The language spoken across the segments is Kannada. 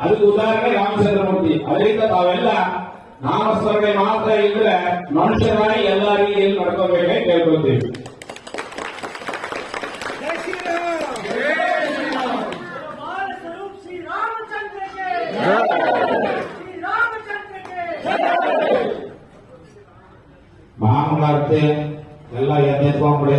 ಅದಕ್ಕೆ ಉದಾಹರಣೆ ರಾಮಚಂದ್ರಮೂರ್ತಿ ಅದರಿಂದ ತಾವೆಲ್ಲ ನಾಮಸ್ಮರಣೆ ಮಾತ್ರ ಇದ್ರೆ ಮನುಷ್ಯರಾಗಿ ಎಲ್ಲ ರೀತಿಯಲ್ಲಿ ನಡ್ಕೋಬೇಕೇ ಕೇಳ್ಕೊತೀವಿ ಮಹಾಭಾರತೆ ಎಲ್ಲ ಎದ್ದೆತ್ಕೊಂಡ್ಬಿಡಿ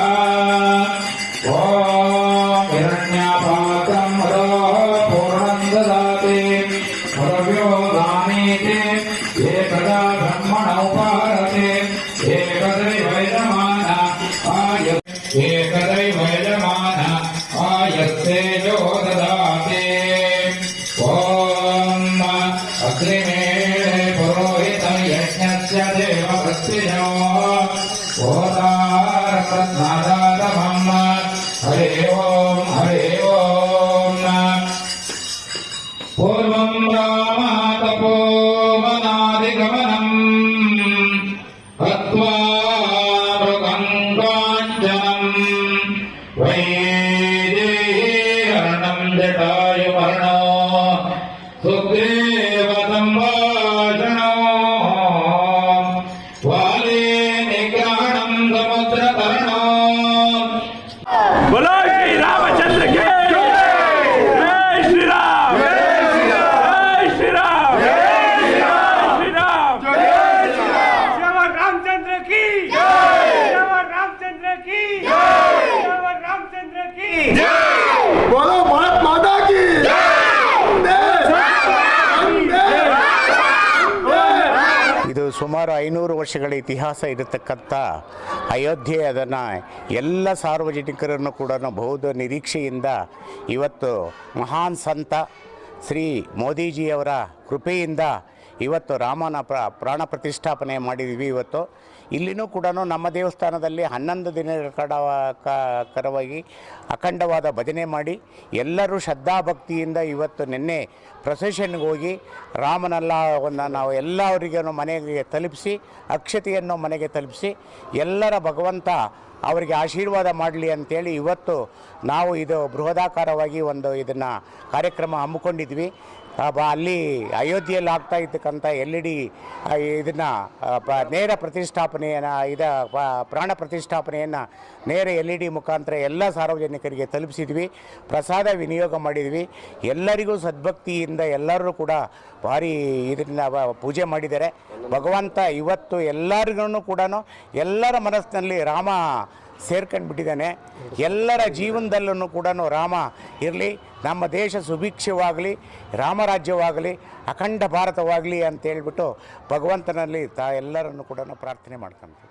एकदैव यजमान आयस्तेजो ददाति बोलो ಸುಮಾರು ಐನೂರು ವರ್ಷಗಳ ಇತಿಹಾಸ ಇರತಕ್ಕಂಥ ಅಯೋಧ್ಯೆ ಅದನ್ನು ಎಲ್ಲ ಸಾರ್ವಜನಿಕರನ್ನು ಕೂಡ ಬಹುದ ನಿರೀಕ್ಷೆಯಿಂದ ಇವತ್ತು ಮಹಾನ್ ಸಂತ ಶ್ರೀ ಮೋದಿಜಿಯವರ ಕೃಪೆಯಿಂದ ಇವತ್ತು ರಾಮನ ಪ್ರ, ಪ್ರಾಣ ಪ್ರತಿಷ್ಠಾಪನೆ ಮಾಡಿದ್ದೀವಿ ಇವತ್ತು. ಇಲ್ಲಿನೂ ಕೂಡ ನಮ್ಮ ದೇವಸ್ಥಾನದಲ್ಲಿ ಹನ್ನೊಂದು ದಿನಗಳ ಕಡ ಕರವಾಗಿ ಅಖಂಡವಾದ ಭಜನೆ ಮಾಡಿ ಎಲ್ಲರೂ ಶ್ರದ್ಧಾಭಕ್ತಿಯಿಂದ ಇವತ್ತು ನಿನ್ನೆ ಪ್ರೊಸೆಷನ್ಗೆ ಹೋಗಿ ರಾಮನಲ್ಲವನ್ನು ನಾವು ಎಲ್ಲರಿಗೂ ಮನೆಗೆ ತಲುಪಿಸಿ, ಅಕ್ಷತೆಯನ್ನು ಮನೆಗೆ ತಲುಪಿಸಿ ಎಲ್ಲರ ಭಗವಂತ ಅವರಿಗೆ ಆಶೀರ್ವಾದ ಮಾಡಲಿ ಅಂತೇಳಿ ಇವತ್ತು ನಾವು ಇದು ಬೃಹದಾಕಾರವಾಗಿ ಒಂದು ಇದನ್ನು ಕಾರ್ಯಕ್ರಮ ಹಮ್ಮಿಕೊಂಡಿದ್ವಿ. ಅಲ್ಲಿ ಅಯೋಧ್ಯೆಯಲ್ಲಿ ಆಗ್ತಾ ಇದ್ದಕ್ಕಂಥ ಎಲ್ ಇ ಡಿ ಇದನ್ನು ನೇರ ಪ್ರತಿಷ್ಠಾಪನೆಯನ್ನು, ಇದ ಪ್ರಾಣ ಪ್ರತಿಷ್ಠಾಪನೆಯನ್ನು ನೇರ ಎಲ್ ಇ ಡಿ ಮುಖಾಂತರ ಎಲ್ಲ ಸಾರ್ವಜನಿಕರಿಗೆ ತಲುಪಿಸಿದ್ವಿ. ಪ್ರಸಾದ ವಿನಿಯೋಗ ಮಾಡಿದ್ವಿ. ಎಲ್ಲರಿಗೂ ಸದ್ಭಕ್ತಿಯಿಂದ ಎಲ್ಲರೂ ಕೂಡ ಭಾರಿ ಇದನ್ನ ಪೂಜೆ ಮಾಡಿದ್ದಾರೆ. ಭಗವಂತ ಇವತ್ತು ಎಲ್ಲರಿಗೂ ಕೂಡ ಎಲ್ಲರ ಮನಸ್ಸಿನಲ್ಲಿ ರಾಮ ಸೇರ್ಕೊಂಡು ಬಿಟ್ಟಿದ್ದಾನೆ ಎಲ್ಲರ ಜೀವನದಲ್ಲೂ ಕೂಡ ರಾಮ ಇರಲಿ, ನಮ್ಮ ದೇಶ ಸುಭಿಕ್ಷವಾಗಲಿ, ರಾಮರಾಜ್ಯವಾಗಲಿ, ಅಖಂಡ ಭಾರತವಾಗಲಿ ಅಂತ ಹೇಳಿಬಿಟ್ಟು ಭಗವಂತನಲ್ಲಿ ತಾ ಎಲ್ಲರನ್ನು ಕೂಡ ಪ್ರಾರ್ಥನೆ ಮಾಡ್ಕೊಂತೀವಿ